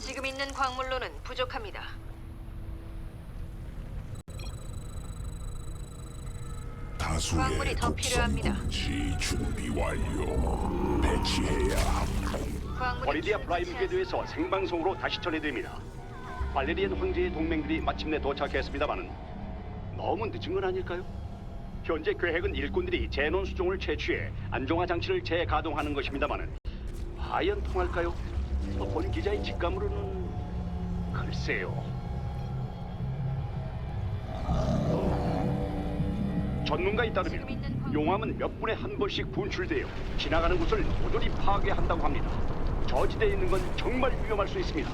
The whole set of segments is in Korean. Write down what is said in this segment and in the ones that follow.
지금 있는 광물로는 부족합니다. 다수의 광물이 더 필요합니다. 준비 완료. 배치해야 함. 광물이 버리디아 프라임 궤도에서 생방송으로 다시 전해드립니다. 발레리안 황제의 동맹들이 마침내 도착했습니다마는 너무 늦은 건 아닐까요? 현재 계획은 일꾼들이 제논 수종을 채취해 안정화 장치를 재가동하는 것입니다마는 과연 통할까요? 어, 본 기자의 직감으로는 글쎄요. 전문가에 따르면 용암은 몇 분에 한 번씩 분출되어 지나가는 곳을 모조리 파괴한다고 합니다. 저지대에 있는 건 정말 위험할 수 있습니다.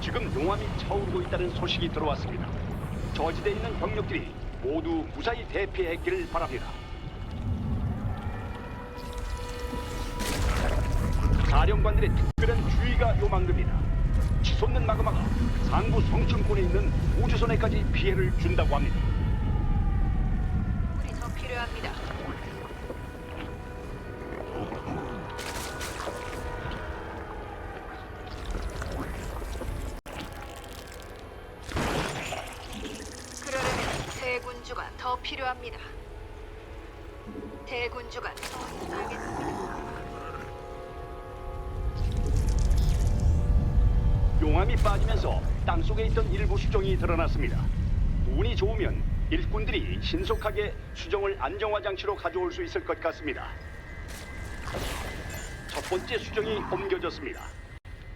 지금 용암이 차오르고 있다는 소식이 들어왔습니다. 저지대에 있는 병력들이 모두 무사히 대피했기를 바랍니다. 사령관들의 특별한 주의가 요망됩니다. 치솟는 마그마가 상부 성층권에 있는 우주선에까지 피해를 준다고 합니다. 광물이 더 필요합니다. 그러려면 대군주가 더 필요합니다. 대군주가 더 알겠습니다. 용암이 빠지면서 땅속에 있던 일부 수정이 드러났습니다. 운이 좋으면 일꾼들이 신속하게 수정을 안정화 장치로 가져올 수 있을 것 같습니다. 첫 번째 수정이 옮겨졌습니다.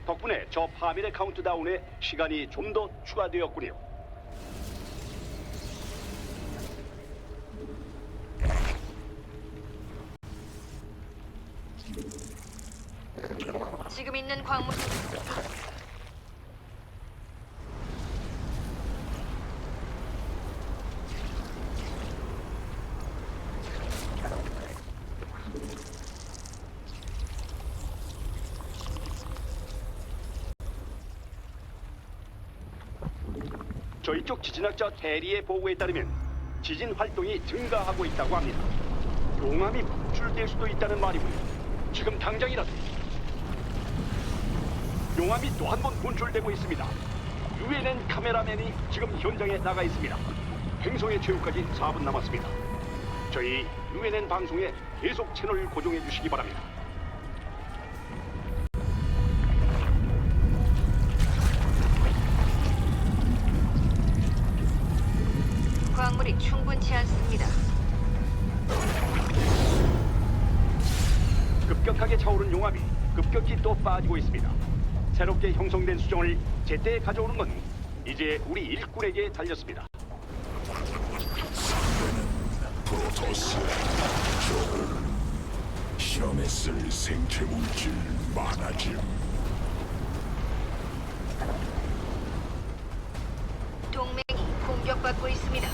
덕분에 저 파밀의 카운트다운에 시간이 좀 더 추가되었군요. 지금 있는 광물 저희 쪽 지진학자 대리의 보고에 따르면 지진 활동이 증가하고 있다고 합니다. 용암이 분출될 수도 있다는 말이군요. 지금 당장이라도 용암이 또 한 번 분출되고 있습니다. 유엔엔 카메라맨이 지금 현장에 나가 있습니다. 행성의 최후까지 4분 남았습니다. 저희 유엔엔 방송에 계속 채널 고정해 주시기 바랍니다. 충분치 않습니다. 급격하게 차오른 용암이 급격히 또 빠지고 있습니다. 새롭게 형성된 수정을 제때 가져오는 건 이제 우리 일꾼에게 달렸습니다. 프로토스. 저 실험에 쓸 생체 물질 많아짐. 동맹이 공격받고 있습니다.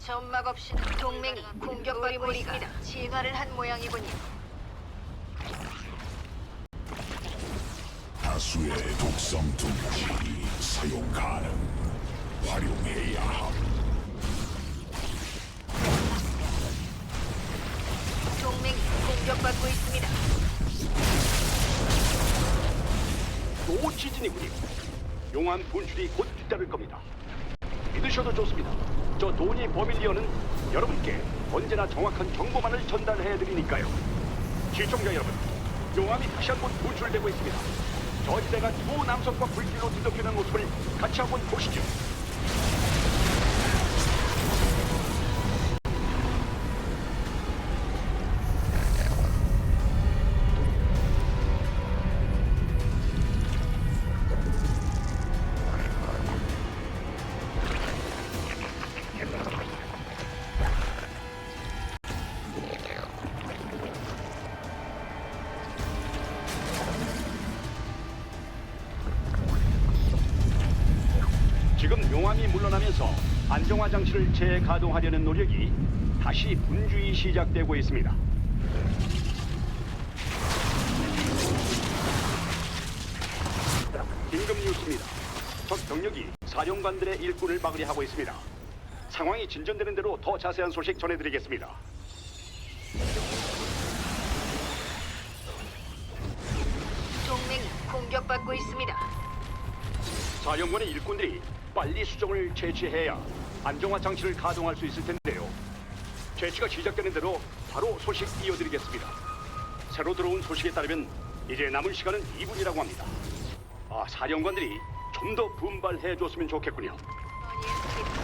점막 없이는 동맹이 공격받고 있습니다. 진화를 한 모양이군요. 다수의 독성 둥지 사용 가능. 활용해야 함. 동맹이 공격받고 있습니다. 또 지진이군요. 용암 분출이 곧 뒤따를 겁니다. 믿으셔도 좋습니다. 저 도니 버밀리언은 여러분께 언제나 정확한 정보만을 전달해 드리니까요. 시청자 여러분, 용암이 다시 한번 분출되고 있습니다. 저지대가 두 남성과 불길로 뒤덮이는 모습을 같이 한번 보시죠. 장치를 재가동하려는 노력이 다시 분주히 시작되고 있습니다. 긴급 뉴스입니다. 적 병력이 사령관들의 일꾼을 막으려 하고 있습니다. 상황이 진전되는 대로 더 자세한 소식 전해드리겠습니다. 동맹이 공격받고 있습니다. 사령관의 일꾼들이 빨리 수정을 채취해야 안정화 장치를 가동할 수 있을 텐데요. 채취가 시작되는 대로 바로 소식 이어드리겠습니다. 새로 들어온 소식에 따르면 이제 남은 시간은 2분이라고 합니다. 아, 사령관들이 좀 더 분발해 줬으면 좋겠군요. 많이 했습니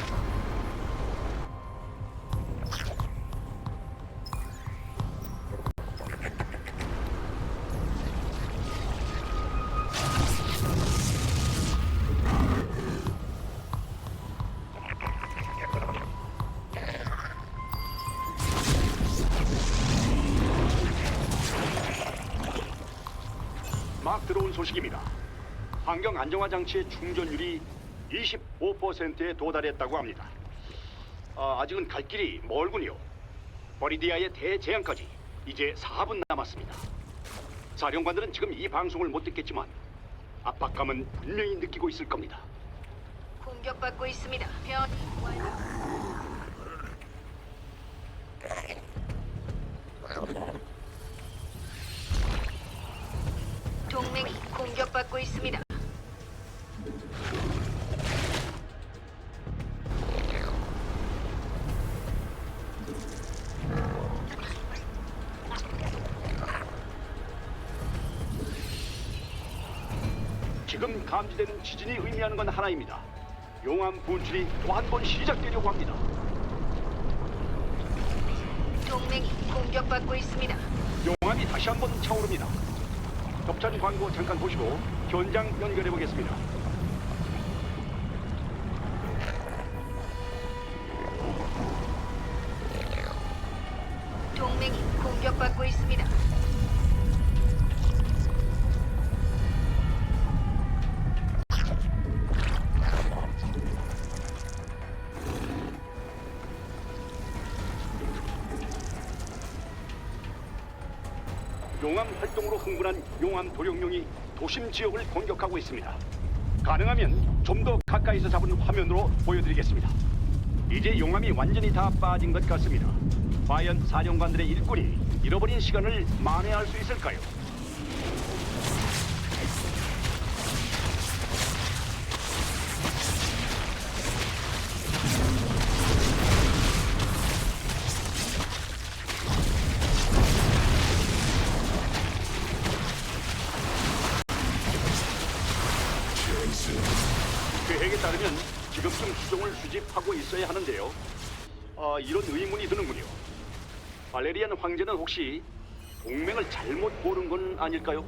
들어온 소식입니다. 환경 안정화 장치의 충전율이 25%에 도달했다고 합니다. 아, 아직은 갈 길이 멀군요. 버리디아의 대재앙까지 이제 4분 남았습니다. 사령관들은 지금 이 방송을 못 듣겠지만 압박감은 분명히 느끼고 있을 겁니다. 공격받고 있습니다. 변 완료. 동맹이 공격받고 있습니다. 지금 감지되는 지진이 의미하는 건 하나입니다. 용암 분출이 또 한 번 시작되려고 합니다. 동맹이 공격받고 있습니다. 용암이 다시 한 번 차오릅니다. 겹찬 광고 잠깐 보시고 현장 연결해 보겠습니다. 동맹이 공격받고 있습니다. 용암 활동으로 흥분한 용암 도룡룡이 도심 지역을 공격하고 있습니다. 가능하면 좀 더 가까이서 잡은 화면으로 보여드리겠습니다. 이제 용암이 완전히 다 빠진 것 같습니다. 과연 사령관들의 일꾼이 잃어버린 시간을 만회할 수 있을까요? 이런 의문이 드는군요. 발레리안 황제는 혹시 동맹을 잘못 고른 건 아닐까요?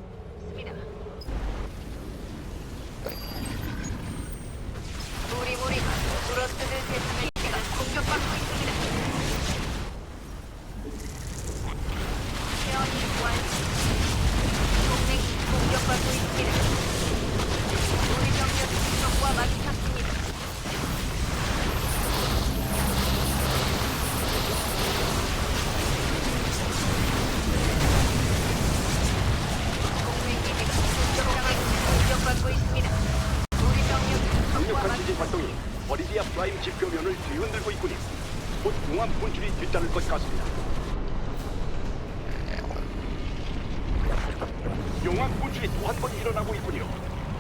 용암 분출이 또 한 번 일어나고 있군요.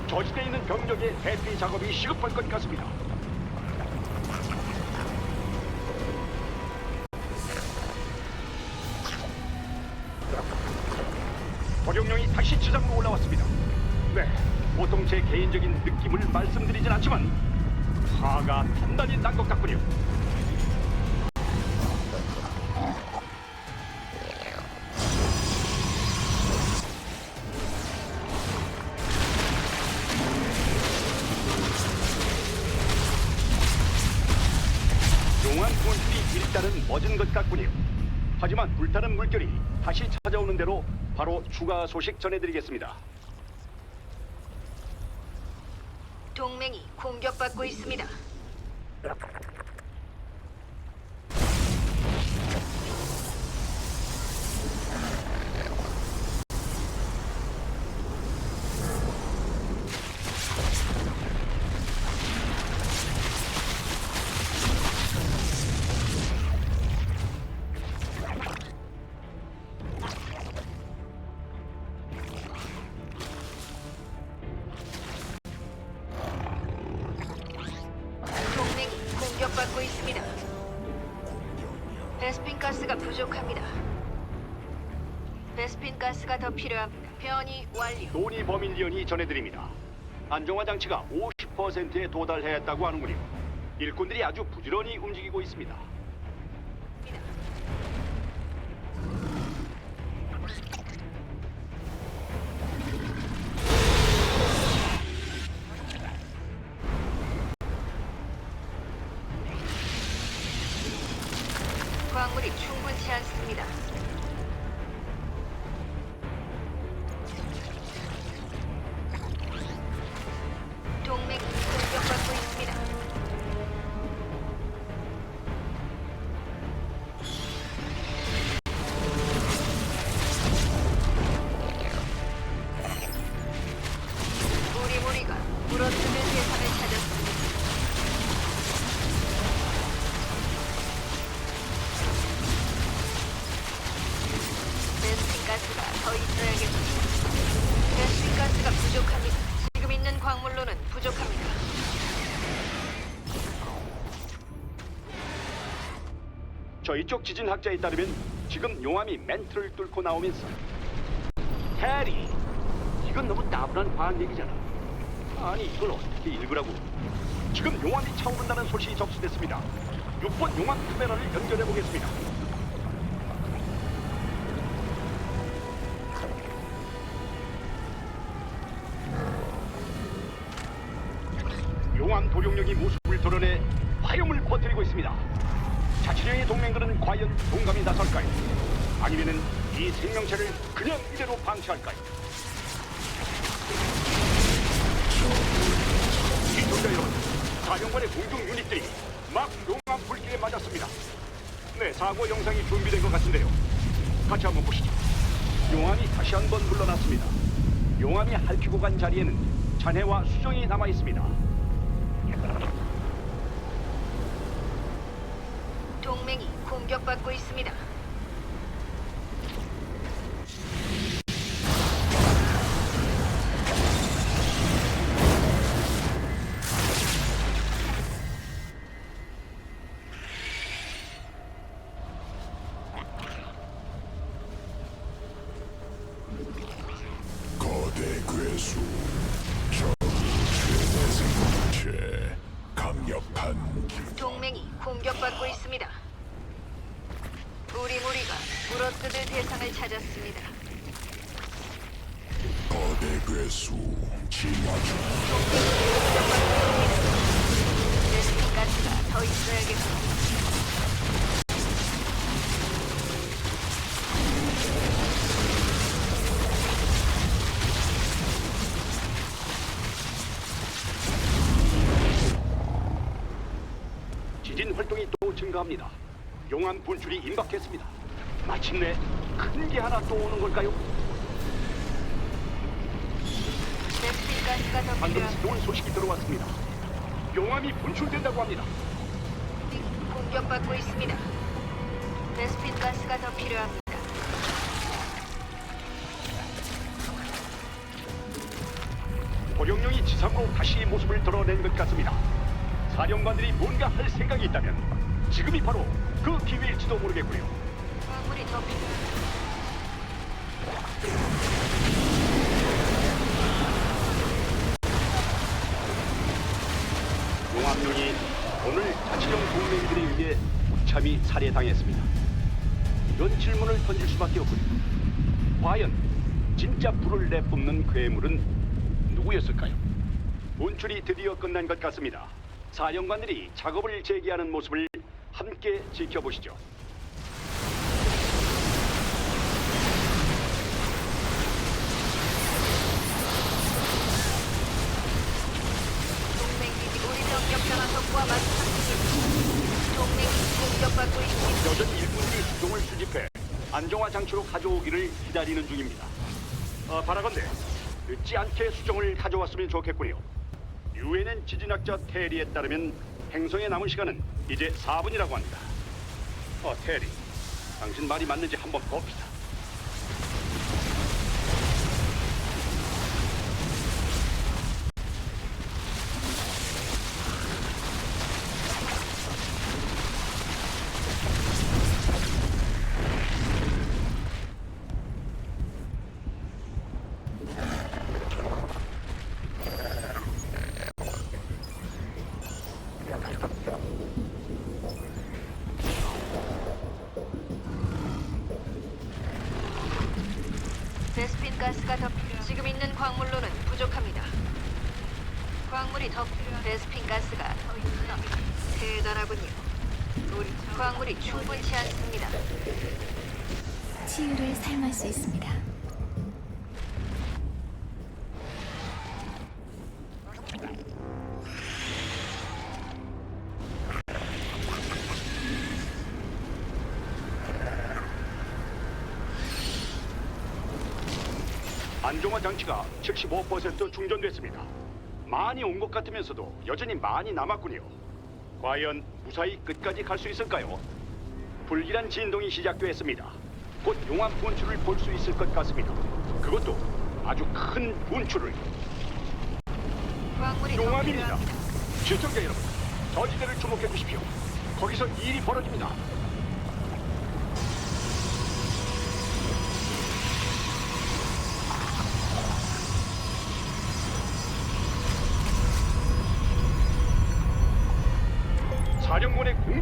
저지대에 있는 병력의 대피 작업이 시급할 것 같습니다. 도룡령이 다시 지상으로 올라왔습니다. 네, 보통 제 개인적인 느낌을 말씀드리진 않지만 화가 단단히 난 것 같군요. 일단은 멎은 것 같군요. 하지만 불타는 물결이 다시 찾아오는 대로 바로 추가 소식 전해드리겠습니다. 동맹이 공격받고 있습니다. 가스가 부족합니다. 베스핀 가스가 더 필요합니다. 변이 완료. 노니 버밀리언이 전해드립니다. 안정화 장치가 50%에 도달했다고 하는군요. 일꾼들이 아주 부지런히 움직이고 있습니다. 저희 쪽 지진학자에 따르면 지금 용암이 멘트를 뚫고 나오면서. 해리 이건 너무 나분한 과학 얘기잖아. 아니 이걸 어떻게 읽으라고. 지금 용암이 차오른다는 소식이 접수됐습니다. 6번 용암 카메라를 연결해 보겠습니다. 용암 도룡령이 모습을 드러내 화염을 퍼뜨리고 있습니다 과연 동감이 나설까요? 아니면은 이 생명체를 그냥 이대로 방치할까요? 시청자 여러분, 사령관의 공중 유닛들이 막 용암 불길에 맞았습니다. 네, 사고 영상이 준비된 것 같은데요. 같이 한번 보시죠. 용암이 다시 한번 물러났습니다. 용암이 핥히고 간 자리에는 잔해와 수정이 남아 있습니다. 공격받고 있습니다. 거대 괴수 적이 최대 생체 강력한 동맹이 공격받고 있습니다. 물어뜯을 대상을 찾았습니다. 거대 괴수 진화 중 베스킨 가스가 더 있어야겠습니다. 지진 활동이 또 증가합니다. 용암 분출이 임박했습니다. 마침내 큰 게 하나 또 오는 걸까요? 베스킨 가스가 더 방금 필요합니다. 좋은 소식이 들어왔습니다. 용암이 분출된다고 합니다. 공격받고 있습니다. 베스핀 가스가 더 필요합니다. 고령령이 지상으로 다시 모습을 드러낸 것 같습니다. 사령관들이 뭔가 할 생각이 있다면 지금이 바로 그 기회일지도 모르겠고요. 용암용이 오늘 자치령 동맹들에 의해 무참히 살해당했습니다. 이런 질문을 던질 수밖에 없군요. 과연 진짜 불을 내뿜는 괴물은 누구였을까요? 분출이 드디어 끝난 것 같습니다. 사령관들이 작업을 재개하는 모습을 함께 지켜보시죠. 수종을 수집해 안정화 장치로 가져오기를 기다리는 중입니다. 아, 바라건대 늦지 않게 수종을 가져왔으면 좋겠군요. 유엔엔 지진학자 테리에 따르면 행성에 남은 시간은 이제 4분이라고 합니다. 어, 테리, 당신 말이 맞는지 한번 봅시다. 가스가 더 필요. 지금 있는 광물로는 부족합니다. 광물이 더 필요. 베스핀 가스가 더 있나? 대단하군요. 우리 광물이 충분치 않습니다. 치유를 사용할 수 있습니다. 장치가 75% 충전됐습니다. 많이 온 것 같으면서도 여전히 많이 남았군요. 과연 무사히 끝까지 갈 수 있을까요? 불길한 진동이 시작되었습니다. 곧 용암 분출을 볼 수 있을 것 같습니다. 그것도 아주 큰 분출을. 광물이 더 용암입니다. 필요합니다. 시청자 여러분, 저지대를 주목해 주십시오. 거기서 일이 벌어집니다.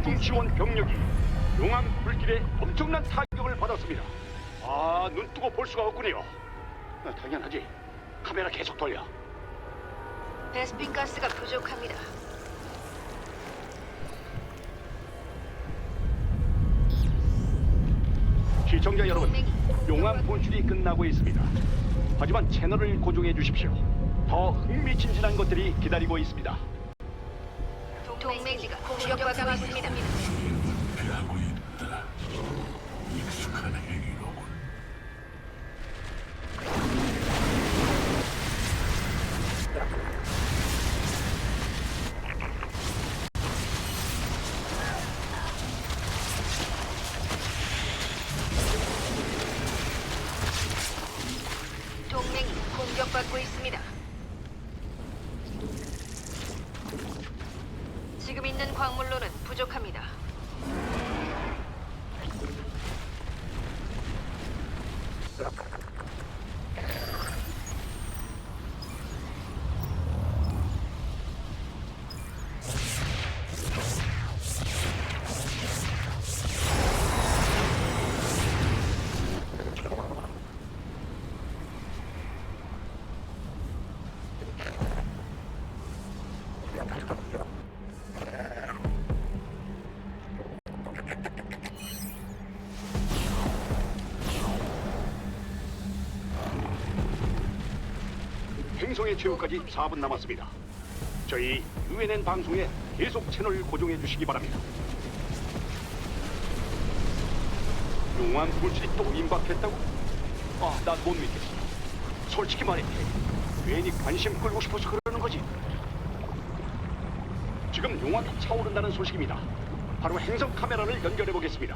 공중 지원 병력이 용암 불길에 엄청난 타격을 받았습니다. 아, 눈 뜨고 볼 수가 없군요. 아, 당연하지. 카메라 계속 돌려. 베스핀 가스가 부족합니다. 시청자 여러분, 용암 분출이 끝나고 있습니다. 하지만 채널을 고정해 주십시오. 더 흥미진진한 것들이 기다리고 있습니다. 동맹이가 공격받고 있습니다. 피하고 있다. 익숙한 행위로군. 동맹이 공격받고 있습니다. 행성의 최후까지 4분 남았습니다. 저희 UNN 방송에 계속 채널 고정해 주시기 바랍니다. 용암 불길이 또 임박했다고? 아, 난 못 믿겠어. 솔직히 말해, 괜히 관심 끌고 싶어서 그러는 거지. 지금 용암이 차오른다는 소식입니다. 바로 행성 카메라를 연결해 보겠습니다.